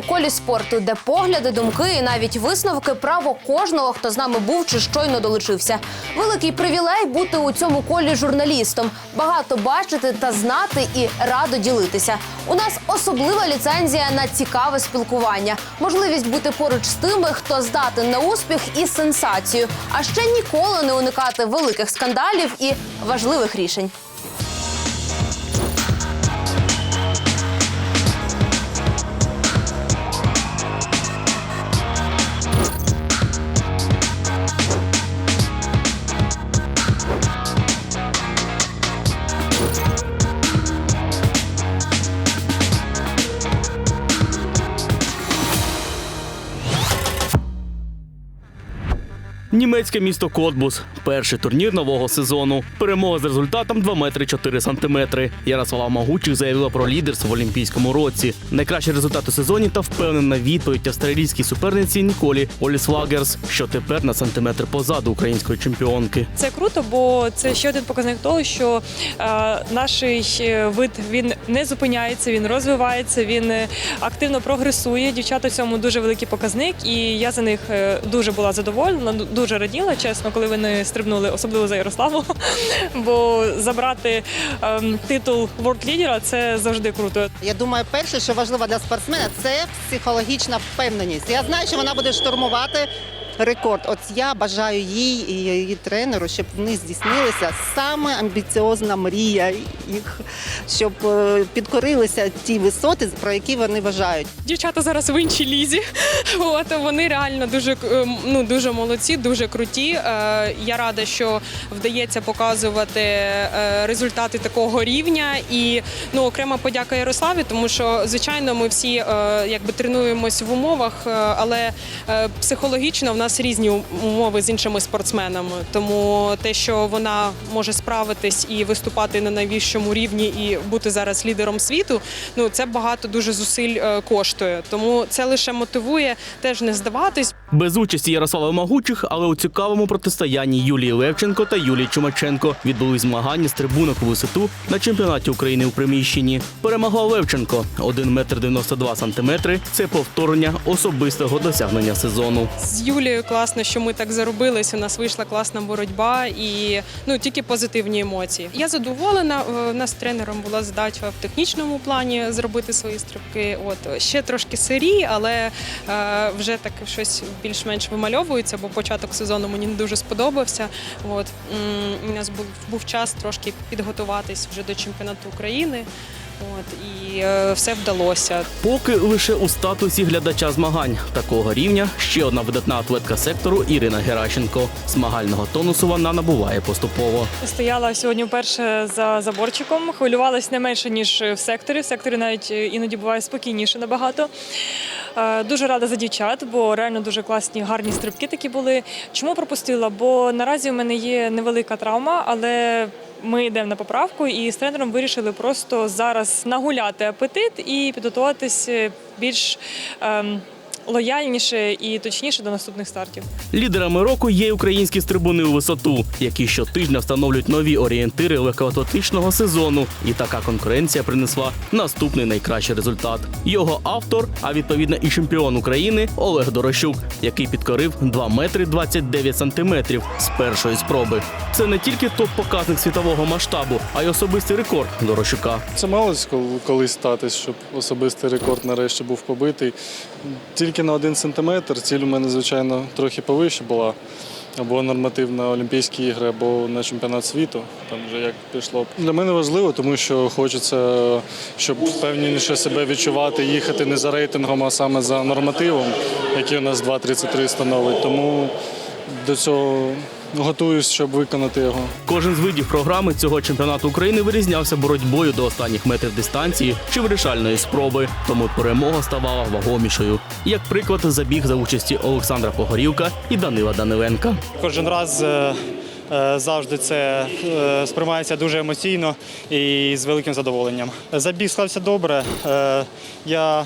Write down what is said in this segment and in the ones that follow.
у колі спорту, де погляди, думки і навіть висновки право кожного, хто з нами був чи щойно долучився. Великий привілей бути у цьому колі журналістом, багато бачити та знати і радо ділитися. У нас особлива ліцензія на цікаве спілкування, можливість бути поруч з тими, хто здатен на успіх і сенсацію, а ще ніколи не уникати великих скандалів і важливих рішень. Німецьке місто Котбус. Перший турнір нового сезону. Перемога з результатом 2 метри 4 сантиметри. Ярослава Магучих заявила про лідерство в Олімпійському році. Найкращий результат у сезоні та впевнена відповідь австралійській суперниці Ніколі Олісвагерс, що тепер на сантиметр позаду української чемпіонки. Це круто, бо це ще один показник того, що е, наш е, вид він не зупиняється, він розвивається, він е, активно прогресує. Дівчата в цьому дуже великий показник, і я за них е, дуже була задоволена, дуже раділа, чесно, коли вони стрибнули, особливо за Ярославу. Бо забрати ем, титул ворд-лідера це завжди круто. Я думаю, перше, що важливо для спортсмена, це психологічна впевненість. Я знаю, що вона буде штурмувати рекорд. От я бажаю їй і її тренеру, щоб в них здійснилася саме амбіціозна мрія їх, щоб е, підкорилися ті висоти, про які вони вважають. Дівчата зараз в іншій лізі. От вони реально дуже е, ну дуже молодці, дуже круті. Е, Я рада, що вдається показувати е, результати такого рівня. І ну окрема подяка Ярославі, тому що звичайно ми всі якби тренуємось в умовах, але психологічно в нас різні умови з іншими спортсменами. Тому те, що вона може справитись і виступати на найвищому рівні, і бути зараз лідером світу, ну це багато дуже зусиль е, коштує. Тому це лише мотивує теж не здаватись. Без участі Ярослава Магучих, але у цікавому протистоянні Юлії Левченко та Юлії Чумаченко відбулись змагання з трибунок у висоту на чемпіонаті України у приміщенні. Перемогла Левченко 1 метр 92 сантиметри. Це повторення особистого досягнення сезону. З Юлією класно, що ми так заробились. У нас вийшла класна боротьба і ну тільки позитивні емоції. Я задоволена. Е, У нас тренером була задача в технічному плані зробити свої стрибки. От ще трошки сирі, але е, вже так щось більш-менш вимальовується, бо початок сезону мені не дуже сподобався. От у нас був, був час трошки підготуватись вже до чемпіонату України. От і е, все вдалося. Поки лише у статусі глядача змагань такого рівня ще одна видатна атлетка сектору Ірина Геращенко. Змагального тонусу вона набуває поступово. Стояла сьогодні вперше за заборчиком, хвилювалась не менше ніж в секторі. В секторі навіть е, іноді буває спокійніше набагато. Е, Дуже рада за дівчат, бо реально дуже класні, гарні стрибки такі були. Чому пропустила? Бо наразі у мене є невелика травма, але ми йдемо на поправку і з тренером вирішили просто зараз нагуляти апетит і підготуватись е, більш ем, лояльніше і точніше до наступних стартів. Лідерами року є українські стрибуни у висоту, які щотижня встановлюють нові орієнтири легкоатлетичного сезону. І така конкуренція принесла наступний найкращий результат. Його автор, а відповідно і чемпіон України Олег Дорощук, який підкорив 2 метри 29 сантиметрів з першої спроби. Це не тільки топ-показник світового масштабу, а й особистий рекорд Дорощука. Це малось кол- колись статись, щоб особистий рекорд нарешті був побитий. Тільки на один сантиметр. Ціль у мене, звичайно, трохи повище була. Або норматив на Олімпійські ігри, або на чемпіонат світу. Там вже як пішло. Для мене важливо, тому що хочеться, щоб впевненіше себе відчувати, їхати не за рейтингом, а саме за нормативом, який у нас 2.33 становить. Тому до цього готуюсь, щоб виконати його. Кожен з видів програми цього чемпіонату України вирізнявся боротьбою до останніх метрів дистанції чи вирішальної спроби, тому перемога ставала вагомішою. Як приклад, забіг за участі Олександра Погорівка і Данила Даниленка. Кожен раз е, е, завжди це е, сприймається дуже емоційно і з великим задоволенням. Забіг склався добре. Я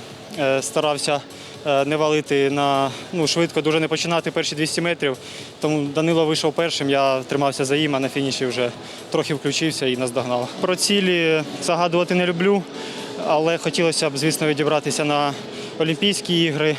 старався не валити на ну, швидко, дуже не починати перші 200 метрів. Тому Данило вийшов першим, я тримався за їм, а на фініші вже трохи включився і наздогнав. Про цілі загадувати не люблю, але хотілося б, звісно, відібратися на Олімпійські ігри.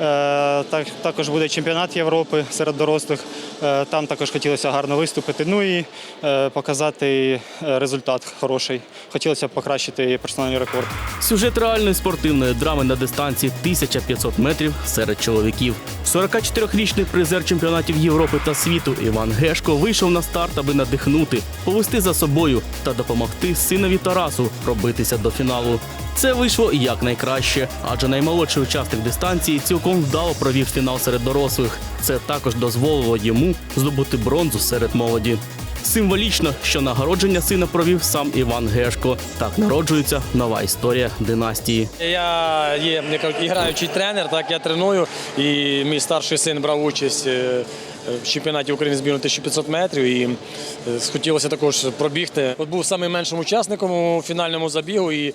Е, Так, також буде чемпіонат Європи серед дорослих. Е, Там також хотілося гарно виступити. Ну і е, показати результат хороший. Хотілося покращити персональний рекорд. Сюжет реальної спортивної драми на дистанції 1500 метрів серед чоловіків. 44-річний призер чемпіонатів Європи та світу Іван Гешко вийшов на старт, аби надихнути, повести за собою та допомогти синові Тарасу пробитися до фіналу. Це вийшло якнайкраще, адже наймолодший учасник дистанції цілком вдало провів фінал серед дорослих. Це також дозволило йому здобути бронзу серед молоді. Символічно, що нагородження сина провів сам Іван Гешко. Так народжується нова історія династії. Я є як кажуть, тренер, так я треную. І мій старший син брав участь е, в чемпіонаті України збірної 1500 метрів. І е, хотілося також пробігти. От був самим меншим учасником у фінальному забігу. І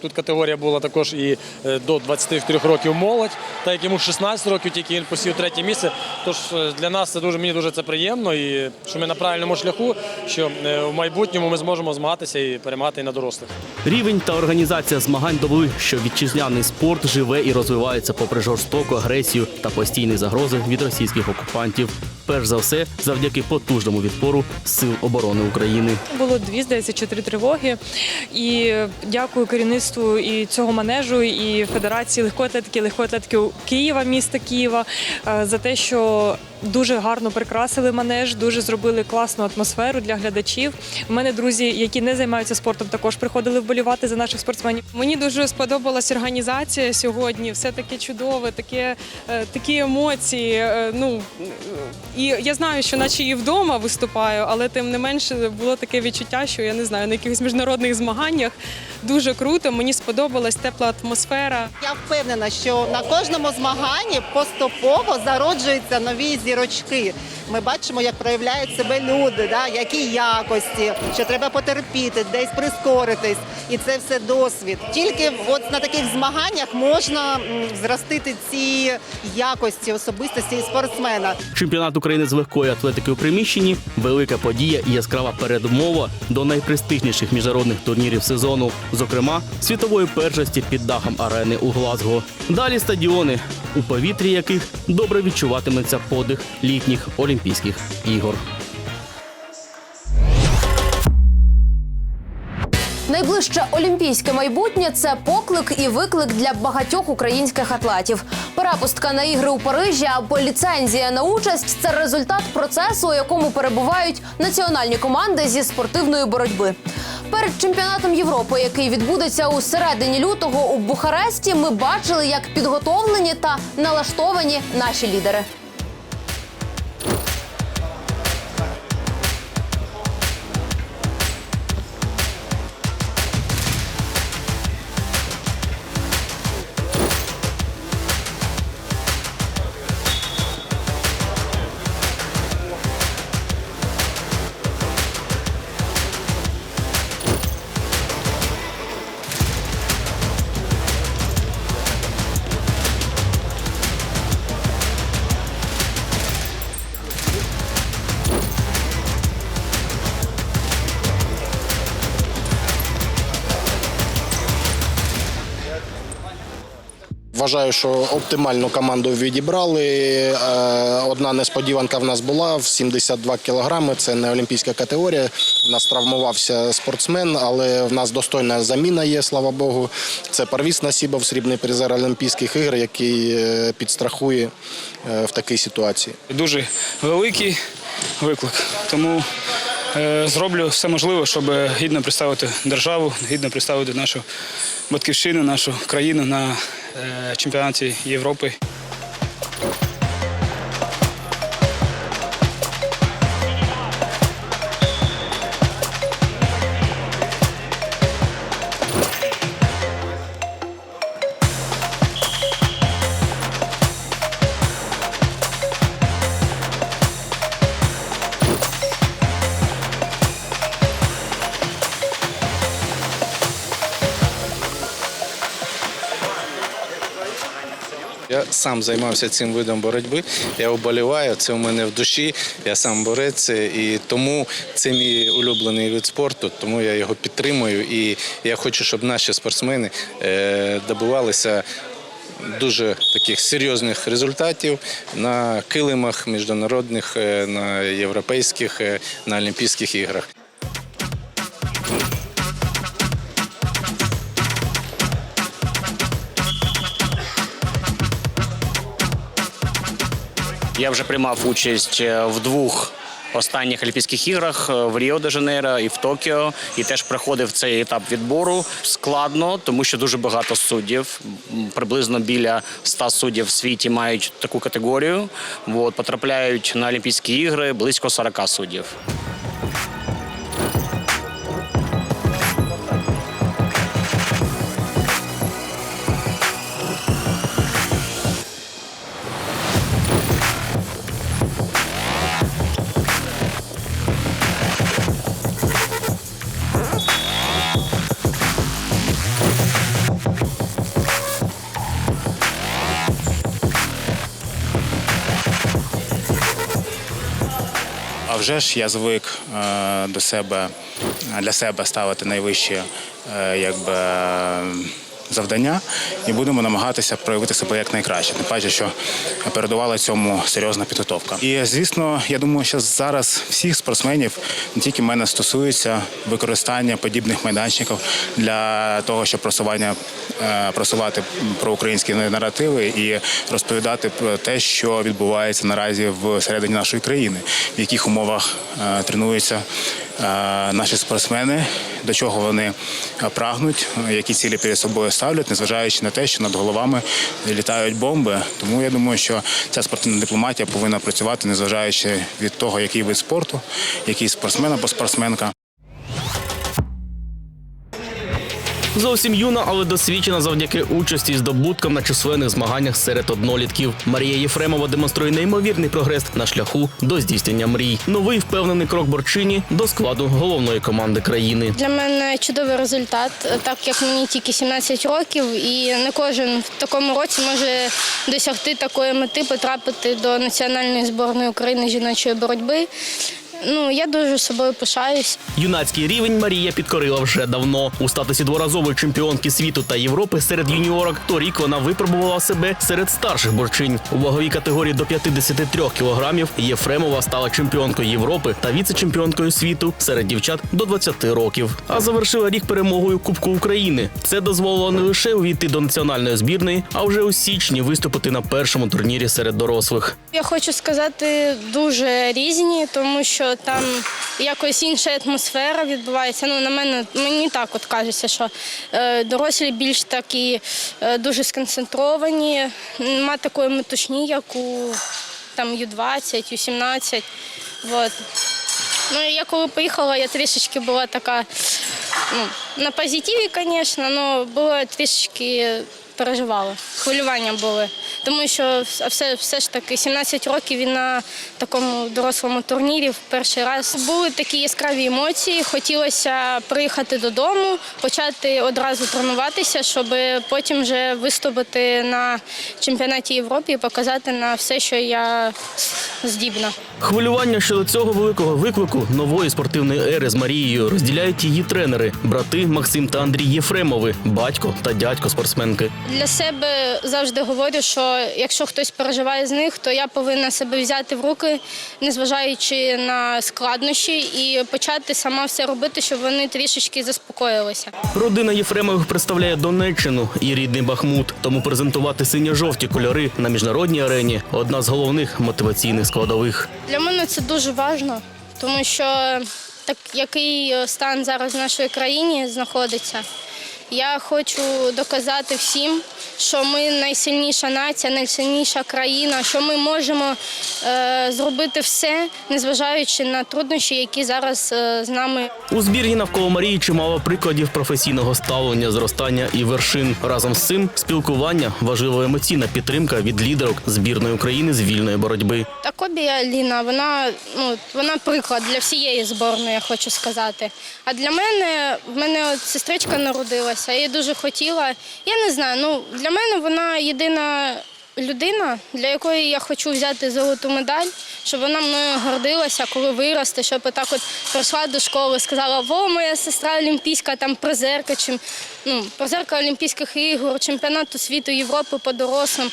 тут категорія була також і е, до 24 років молодь. Та як йому 16 років, тільки він посів третє місце. Тож е, для нас це дуже мені дуже це приємно. І що ми на правильному шляху, що в майбутньому ми зможемо змагатися і перемагати і на дорослих. Рівень та організація змагань довели, що вітчизняний спорт живе і розвивається попри жорстоку агресію та постійні загрози від російських окупантів. Перш за все, завдяки потужному відпору Сил оборони України. Було дві, здається, чи три тривоги. І дякую керівництву і цього манежу, і Федерації легкої атлетики, легкої атлетики Києва, міста Києва е, за те, що дуже гарно прикрасили манеж, дуже зробили класну атмосферу для глядачів. У мене друзі, які не займаються спортом, також приходили вболівати за наших спортсменів. Мені дуже сподобалась організація сьогодні. Все таке чудове, таке, е, такі емоції. е, Ну і я знаю, що наче і вдома виступаю, але тим не менше було таке відчуття, що я не знаю на якихось міжнародних змаганнях. Дуже круто. Мені сподобалась тепла атмосфера. Я впевнена, що на кожному змаганні поступово зароджуються нові зірочки. Ми бачимо, як проявляють себе люди, да, які якості, що треба потерпіти, десь прискоритись. І це все досвід. Тільки от на таких змаганнях можна зростити ці якості особистості спортсмена. Чемпіонат України з легкої атлетики у приміщенні велика подія і яскрава передмова до найпрестижніших міжнародних турнірів сезону, зокрема світової першості під дахом арени у Глазго. Далі стадіони, у повітрі яких добре відчуватиметься подих літніх Олімпійських ігор. Найближче олімпійське майбутнє це поклик і виклик для багатьох українських атлетів. Перепустка на ігри у Парижі або ліцензія на участь це результат процесу, у якому перебувають національні команди зі спортивної боротьби. Перед чемпіонатом Європи, який відбудеться у середині лютого у Бухаресті, ми бачили, як підготовлені та налаштовані наші лідери. Вважаю, що оптимальну команду відібрали. Е, Одна несподіванка в нас була в 72 кілограми. Це не олімпійська категорія. У нас травмувався спортсмен, але в нас достойна заміна є, слава Богу. Це Парвіс Насібов, срібний призер Олімпійських ігор, який е, підстрахує е, в такій ситуації. дуже великий виклик. Тому зроблю все можливе, щоб гідно представити державу, гідно представити нашу батьківщину, нашу країну на чемпіонаті Європи. Я сам займався цим видом боротьби. Я вболіваю, це у мене в душі. Я сам борець, і тому це мій улюблений вид спорту, тому я його підтримую. І я хочу, щоб наші спортсмени е, добивалися дуже таких серйозних результатів на килимах міжнародних, е, на європейських, е, на Олімпійських іграх. Я вже приймав участь е, в двох останніх Олімпійських іграх е, в Ріо де Жанейро і в Токіо. І теж проходив цей етап відбору складно, тому що дуже багато суддів. Приблизно біля 100 суддів в світі мають таку категорію. От, потрапляють на Олімпійські ігри близько 40 суддів. Вже ж я звик е, до себе для себе ставити найвищі е, якби, завдання і будемо намагатися проявити себе як найкраще. Тим паче, що передувала цьому серйозна підготовка. І звісно, я думаю, що зараз всіх спортсменів не тільки мене стосується використання подібних майданчиків для того, щоб просування е, просувати проукраїнські наративи і розповідати про те, що відбувається наразі всередині нашої країни, в яких умовах е, тренуються наші спортсмени, до чого вони прагнуть, які цілі перед собою ставлять, незважаючи на те, що над головами літають бомби. Тому я думаю, що ця спортивна дипломатія повинна працювати, незважаючи від того, який вид спорту, який спортсмен або спортсменка. Зовсім юна, але досвідчена завдяки участі і здобуткам на численних змаганнях серед однолітків. Марія Єфремова демонструє неймовірний прогрес на шляху до здійснення мрій. Новий впевнений крок борчині до складу головної команди країни. Для мене чудовий результат, так як мені тільки 17 років, і не кожен в такому році може досягти такої мети, потрапити до національної зборної України жіночої боротьби. Ну я дуже собою пишаюсь. Юнацький рівень Марія підкорила вже давно. У статусі дворазової чемпіонки світу та Європи серед юніорок торік вона випробувала себе серед старших борчинь. У ваговій категорії до 53 кілограмів Єфремова стала чемпіонкою Європи та віце-чемпіонкою світу серед дівчат до 20 років. А завершила рік перемогою Кубку України. Це дозволило не лише увійти до національної збірної, а вже у січні виступити на першому турнірі серед дорослих. Я хочу сказати дуже різні, тому що там якось інша атмосфера відбувається. Ну на мене мені так от кажеться, що е, дорослі більш такі е, дуже сконцентровані, нема такої метушні, як у там Ю-20, Ю-17. Вот. Ну, я коли поїхала, я трішечки була така ну, на позитиві, звісно, але було трішечки переживала. Хвилювання були. Тому що все, все ж таки 17 років і на такому дорослому турнірі в перший раз були такі яскраві емоції. Хотілося приїхати додому, почати одразу тренуватися, щоб потім вже виступити на чемпіонаті Європи і показати на все, що я здібна. Хвилювання щодо цього великого виклику нової спортивної ери з Марією розділяють її тренери, брати Максим та Андрій Єфремови, батько та дядько спортсменки. Для себе завжди говорю, що якщо хтось переживає з них, то я повинна себе взяти в руки, незважаючи на складнощі, і почати сама все робити, щоб вони трішечки заспокоїлися. Родина Єфремових представляє Донеччину і рідний Бахмут. Тому презентувати синьо-жовті кольори на міжнародній арені одна з головних мотиваційних складових. Для мене це дуже важливо, тому що так який стан зараз в нашій країні знаходиться. Я хочу доказати всім, що ми найсильніша нація, найсильніша країна, що ми можемо е, зробити все, незважаючи на труднощі, які зараз е, з нами. У збірні навколо Марії чимало прикладів професійного ставлення, зростання і вершин. Разом з цим спілкування, важлива емоційна підтримка від лідерок збірної України з вільної боротьби. Та Кобі Аліна, вона ну вона приклад для всієї зборної, я хочу сказати. А для мене в мене от сестричка народилася. Я її дуже хотіла. Я не знаю. Ну для мене вона єдина людина, для якої я хочу взяти золоту медаль, щоб вона мною гордилася, коли виросте, щоб отак от прийшла до школи, сказала, во, моя сестра олімпійська там призерка, чим, ну, призерка Олімпійських ігор, чемпіонату світу Європи по дорослим.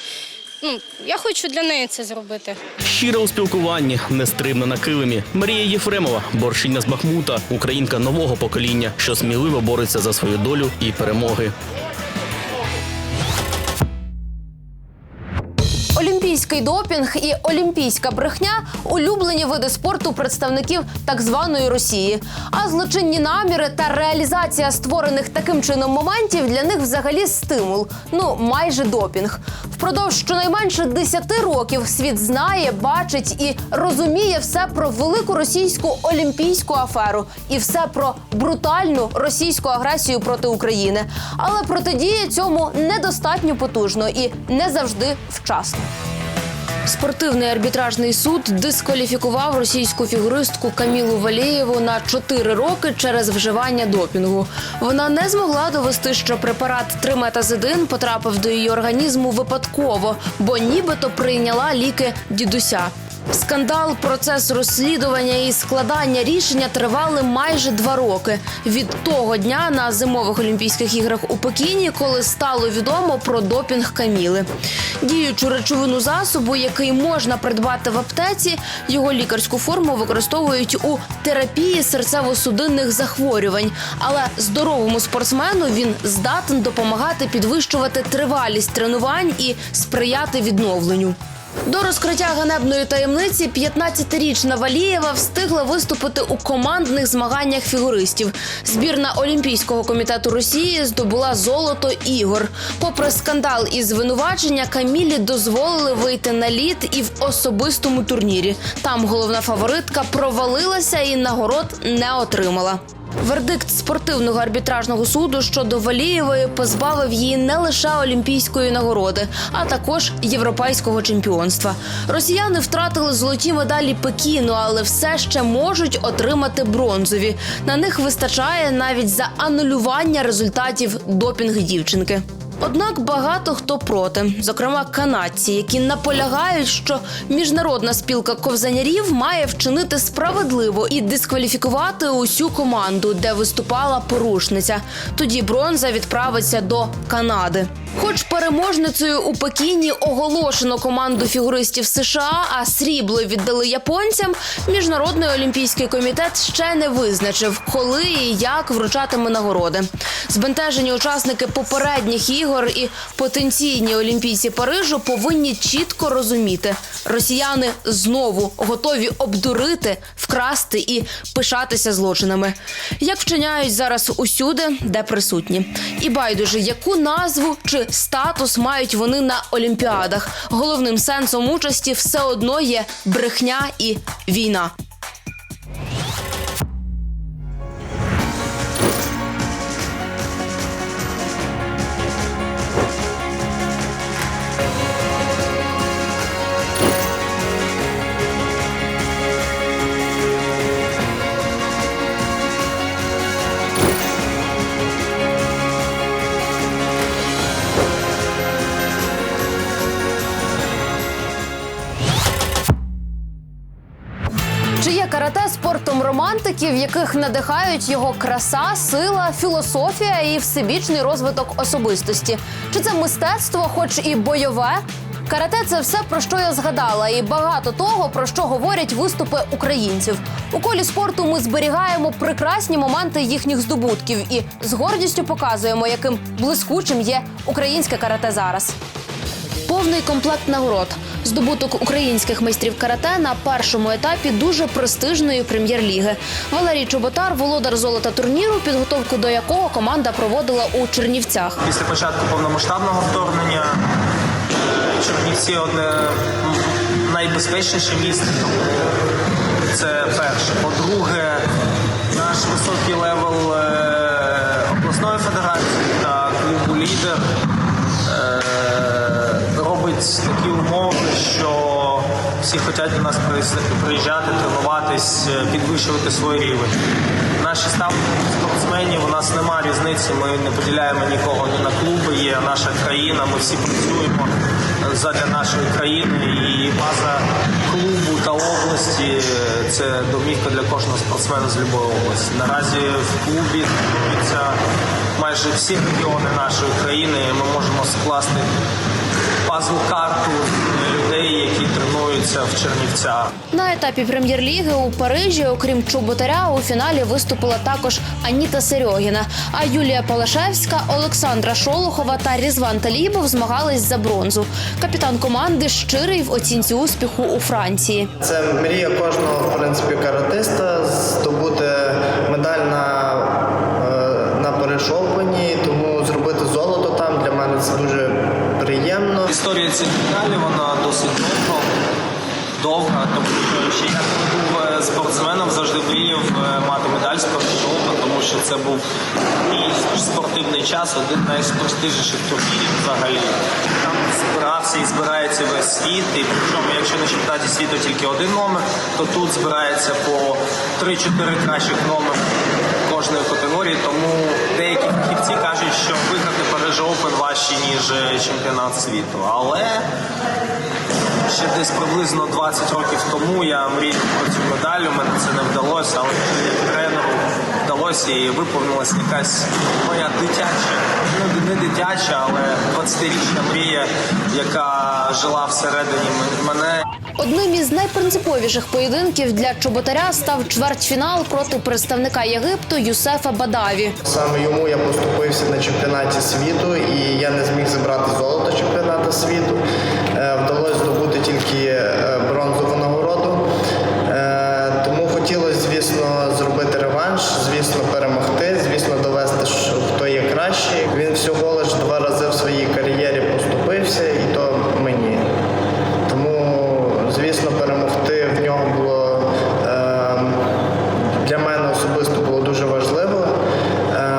Ну, я хочу для неї це зробити. Щира у спілкуванні, нестримна на килимі. Марія Єфремова, борщиня з Бахмута, українка нового покоління, що сміливо бореться за свою долю і перемоги. Олімпійський допінг і олімпійська брехня улюблені види спорту представників так званої Росії. А злочинні наміри та реалізація створених таким чином моментів для них взагалі стимул. Ну майже допінг. Впродовж щонайменше 10 років світ знає, бачить і розуміє все про велику російську олімпійську аферу і все про брутальну російську агресію проти України. Але протидія цьому недостатньо потужно і не завжди вчасно. Спортивний арбітражний суд дискваліфікував російську фігуристку Камілу Валєєву на 4 роки через вживання допінгу. Вона не змогла довести, що препарат триметазидин потрапив до її організму випадково, бо нібито прийняла ліки дідуся. Скандал, процес розслідування і складання рішення тривали майже два роки від того дня на зимових Олімпійських іграх у Пекіні, коли стало відомо про допінг Каміли. Діючу речовину засобу, який можна придбати в аптеці, його лікарську форму використовують у терапії серцево-судинних захворювань. Але здоровому спортсмену він здатен допомагати підвищувати тривалість тренувань і сприяти відновленню. До розкриття ганебної таємниці 15-річна Валієва встигла виступити у командних змаганнях фігуристів. Збірна Олімпійського комітету Росії здобула золото ігор. Попри скандал і звинувачення, Камілі дозволили вийти на лід і в особистому турнірі. Там головна фаворитка провалилася і нагород не отримала. Вердикт спортивного арбітражного суду щодо Валієвої позбавив її не лише олімпійської нагороди, а також європейського чемпіонства. Росіяни втратили золоті медалі Пекіну, але все ще можуть отримати бронзові. На них вистачає навіть за анулювання результатів допінг дівчинки. Однак багато хто проти, зокрема канадці, які наполягають, що міжнародна спілка ковзанярів має вчинити справедливо і дискваліфікувати усю команду, де виступала порушниця. Тоді бронза відправиться до Канади. Хоч переможницею у Пекіні оголошено команду фігуристів США, а срібло віддали японцям. Міжнародний олімпійський комітет ще не визначив, коли і як вручатиме нагороди. Збентежені учасники попередніх ігор і потенційні олімпійці Парижу повинні чітко розуміти, росіяни знову готові обдурити, вкрасти і пишатися злочинами, як вчиняють зараз усюди, де присутні. І байдуже, яку назву чи статус мають вони на олімпіадах. Головним сенсом участі все одно є брехня і війна. Карате спортом романтиків, яких надихають його краса, сила, філософія і всебічний розвиток особистості? Чи це мистецтво, хоч і бойове? Карате це все про що я згадала, і багато того, про що говорять виступи українців. У колі спорту ми зберігаємо прекрасні моменти їхніх здобутків і з гордістю показуємо, яким блискучим є українське карате зараз. Повний комплект нагород. Здобуток українських майстрів карате на першому етапі дуже престижної прем'єр-ліги. Валерій Чоботар, володар золота турніру, підготовку до якого команда проводила у Чернівцях. Після початку повномасштабного вторгнення Чернівці одне найбезпечніше місце. Це перше. По-друге, наш високий левел всі хочуть до нас приїжджати, тренуватись, е, підвищувати свій рівень. Наші ставки спортсменів у нас немає різниці. Ми не поділяємо нікого ні на клуби. Є наша країна. Ми всі працюємо задля нашої країни. І база клубу та області це домівка для кожного спортсмена з будь-якої області. Наразі в клубі тренуються майже всі регіони нашої країни. Ми можемо скласти пазл карту людей, які тренуються в Чернівцях. На етапі прем'єр-ліги у Парижі, окрім Чоботаря, у фіналі виступила також Аніта Серьогіна. А Юлія Палашевська, Олександра Шолохова та Різван Талібов змагались за бронзу. Капітан команди щирий в оцінці успіху у Франції. Це мрія кожного в принципі каратиста здобути медаль на, е, на Париж тому зробити золото там для мене це дуже приємно. Історія цієї медалі вона досить довга, довга, тому що ще я був е, спортсменом, завжди мріяв е, мати медаль Open, тому що це був мій спортивний час, один з найпрестижніших турнірів взагалі. Там збирався і збирається весь світ, і причому, якщо на чемпіонаті світу тільки один номер, то тут збирається по 3-4 кращих номер кожної категорії, тому деякі фахівці кажуть, що виграти Париж Open важче, ніж е, чемпіонат світу. Але ще десь приблизно 20 років тому я мріяв про цю медаль, у мене це не вдалося, але як тренеру вдалося і виповнилася якась моя дитяча, ну не дитяча, але 20-річна мрія, яка жила всередині мене. Одним із найпринциповіших поєдинків для Чоботаря став чвертьфінал проти представника Єгипту Юсефа Бадаві. Саме йому я поступився на чемпіонаті світу, і я не зміг забрати золото чемпіонату світу. Е, Вдалося здобути тільки е, бронзову нагороду. Е, Тому хотілося, звісно, зробити реванш, звісно, перемогти, звісно, довести, що хто є кращий. Він всього лише два рази в своїй кар'єрі поступився, і то мені. Тому, звісно, перемогти в нього було ем, для мене особисто було дуже важливо. Е,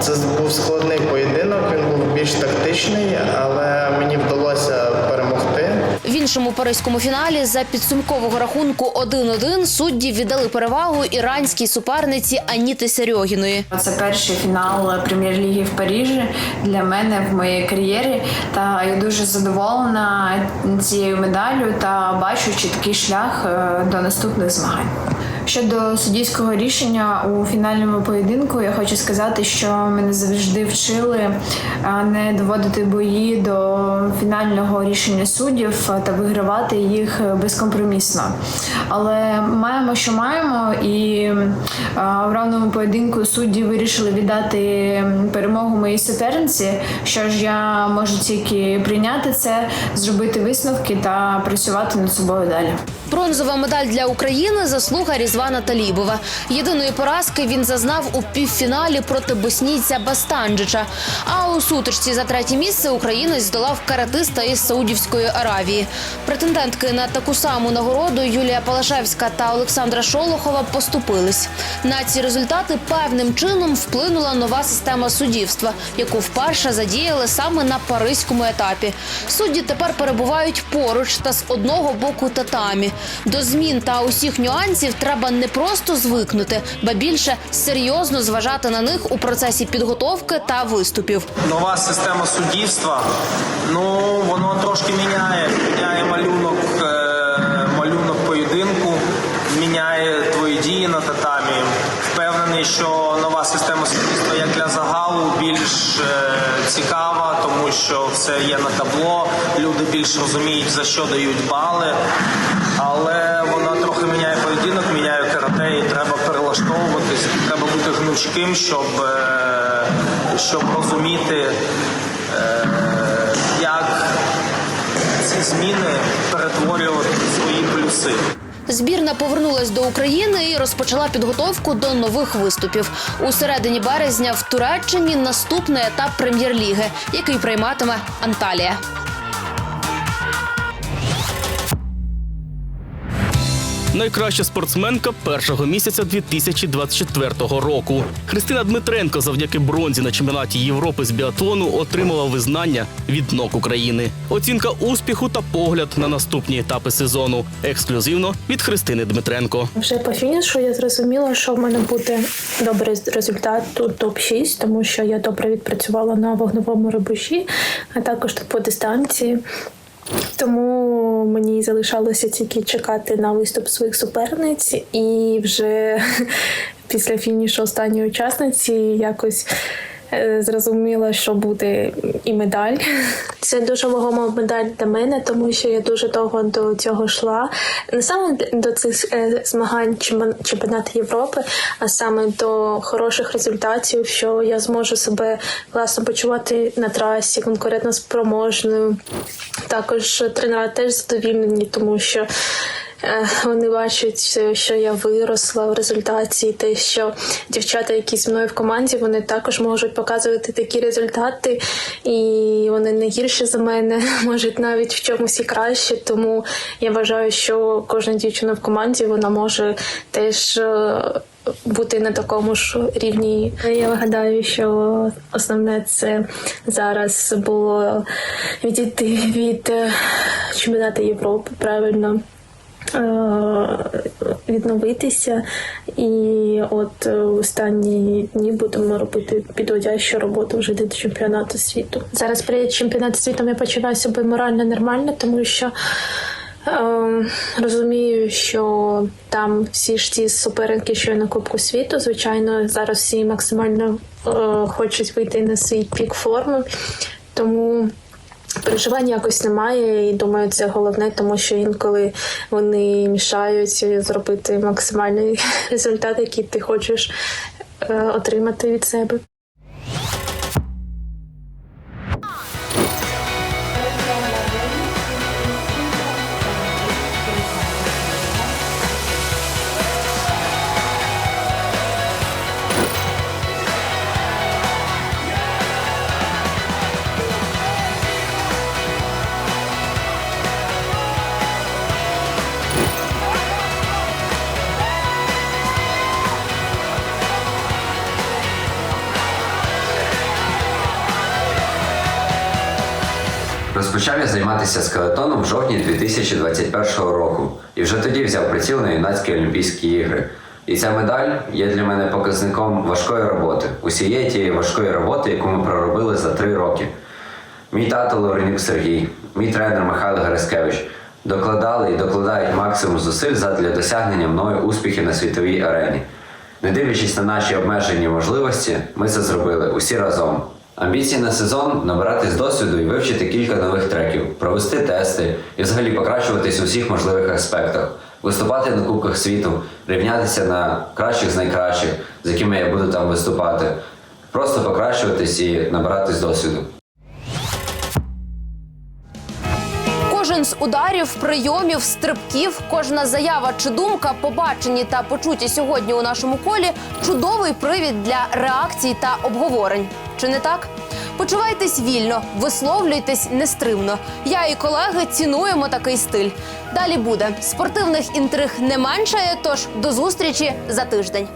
Це був складний поєдинок, він був більш тактичний, але мені вдалося перемогти. В іншому паризькому фіналі за підсумкового рахунку 1-1 судді віддали перевагу іранській суперниці Аніти Серьогіної. Це перший фінал прем'єр-ліги в Парижі для мене в моїй кар'єрі. Та я дуже задоволена цією медаллю та бачу чіткий шлях е, до наступних змагань. Щодо суддівського рішення у фінальному поєдинку, я хочу сказати, що мене завжди вчили е, не доводити бої до фінального рішення суддів та вигравати їх безкомпромісно. Але маємо, що маємо, і е, в равному поєдинку судді вирішили віддати перемогу моїй суперниці. Що ж я можу тільки прийняти це, зробити висновки та працювати над собою далі. Бронзова медаль для України заслуга Різвана Талібова. Єдиної поразки він зазнав у півфіналі проти боснійця Бастанджича. А у сутичці за третє місце українець здолав каратиста із Саудівської Аравії. Претендентки на таку саму нагороду Юлія Палашевська та Олександра Шолохова поступились. На ці результати певним чином вплинула нова система суддівства, яку вперше задіяли саме на паризькому етапі. Судді тепер перебувають поруч та з одного боку татамі. До змін та усіх нюансів треба не просто звикнути, ба більше серйозно зважати на них у процесі підготовки та виступів. Нова система суддівства, ну воно трошки міняє, міняє малюнок, е, малюнок поєдинку, міняє твої дії на татамі. Впевнений, що нова система суддівства як для загалу більш е, цікава, тому що все є на табло. Люди більш розуміють за що дають бали, але вона трохи міняє поєдинок, міняє карате, і треба перелаштовуватись, треба бути гнучким, щоб, е, щоб розуміти, е, як ці зміни перетворювати свої плюси. Збірна повернулась до України і розпочала підготовку до нових виступів. У середині березня в Туреччині наступний етап прем'єр-ліги, який прийматиме Анталія. Найкраща спортсменка першого місяця 2024 року. Христина Дмитренко завдяки бронзі на чемпіонаті Європи з біатлону отримала визнання від НОК України. Оцінка успіху та погляд на наступні етапи сезону. Ексклюзивно від Христини Дмитренко. Вже по фінішу я зрозуміла, що в мене буде добрий результат тут топ-6, тому що я добре відпрацювала на вогневому рубежі, а також по дистанції. Тому мені залишалося тільки чекати на виступ своїх суперниць, і вже після фінішу останньої учасниці якось зрозуміла, що буде і медаль. Це дуже вагома медаль для мене, тому що я дуже довго до цього йшла. Не саме до цих е, змагань чемпіон- чемпіонату Європи, а саме до хороших результатів, що я зможу себе класно почувати на трасі, конкурентно спроможною. Також тренера теж задовільнені, тому що. Е, Вони бачать, що я виросла в результаті, те, що дівчата, які зі мною в команді, вони також можуть показувати такі результати, і вони не гірші за мене, можуть навіть в чомусь і краще. Тому я вважаю, що кожна дівчина в команді вона може теж е, бути на такому ж рівні. Я гадаю, що основне це зараз було відійти від е, чемпіонату Європи правильно. Е, Відновитися, і от е, останні дні будемо робити підводящу роботу вже до чемпіонату світу. Зараз перед чемпіонатом світу я почуваю себе морально нормально, тому що Е, розумію, що там всі ж ті суперники, що на Кубку світу, звичайно, зараз всі максимально е, хочуть вийти на свій пік форми. Тому переживань якось немає, і думаю, це головне, тому що інколи вони мішають зробити максимальний результат, який ти хочеш е, отримати від себе. Розпочав я займатися скелетоном в жовтні 2021 року і вже тоді взяв приціл на юнацькі Олімпійські ігри. І ця медаль є для мене показником важкої роботи, усієї тієї важкої роботи, яку ми проробили за три роки. Мій тато Лавренюк Сергій, мій тренер Михайло Герескевич докладали і докладають максимум зусиль задля досягнення мною успіхів на світовій арені. Не дивлячись на наші обмежені можливості, ми це зробили усі разом. Амбіції на сезон набиратись досвіду і вивчити кілька нових треків, провести тести і взагалі покращуватись у всіх можливих аспектах, виступати на Кубках світу, рівнятися на кращих з найкращих, з якими я буду там виступати, просто покращуватись і набиратись досвіду. Кожен з ударів, прийомів, стрибків, кожна заява чи думка, побачені та почуті сьогодні у нашому колі чудовий привід для реакцій та обговорень. Чи не так? Почувайтесь вільно, висловлюйтесь нестримно. Я і колеги цінуємо такий стиль. Далі буде спортивних інтриг не меншає, тож до зустрічі за тиждень.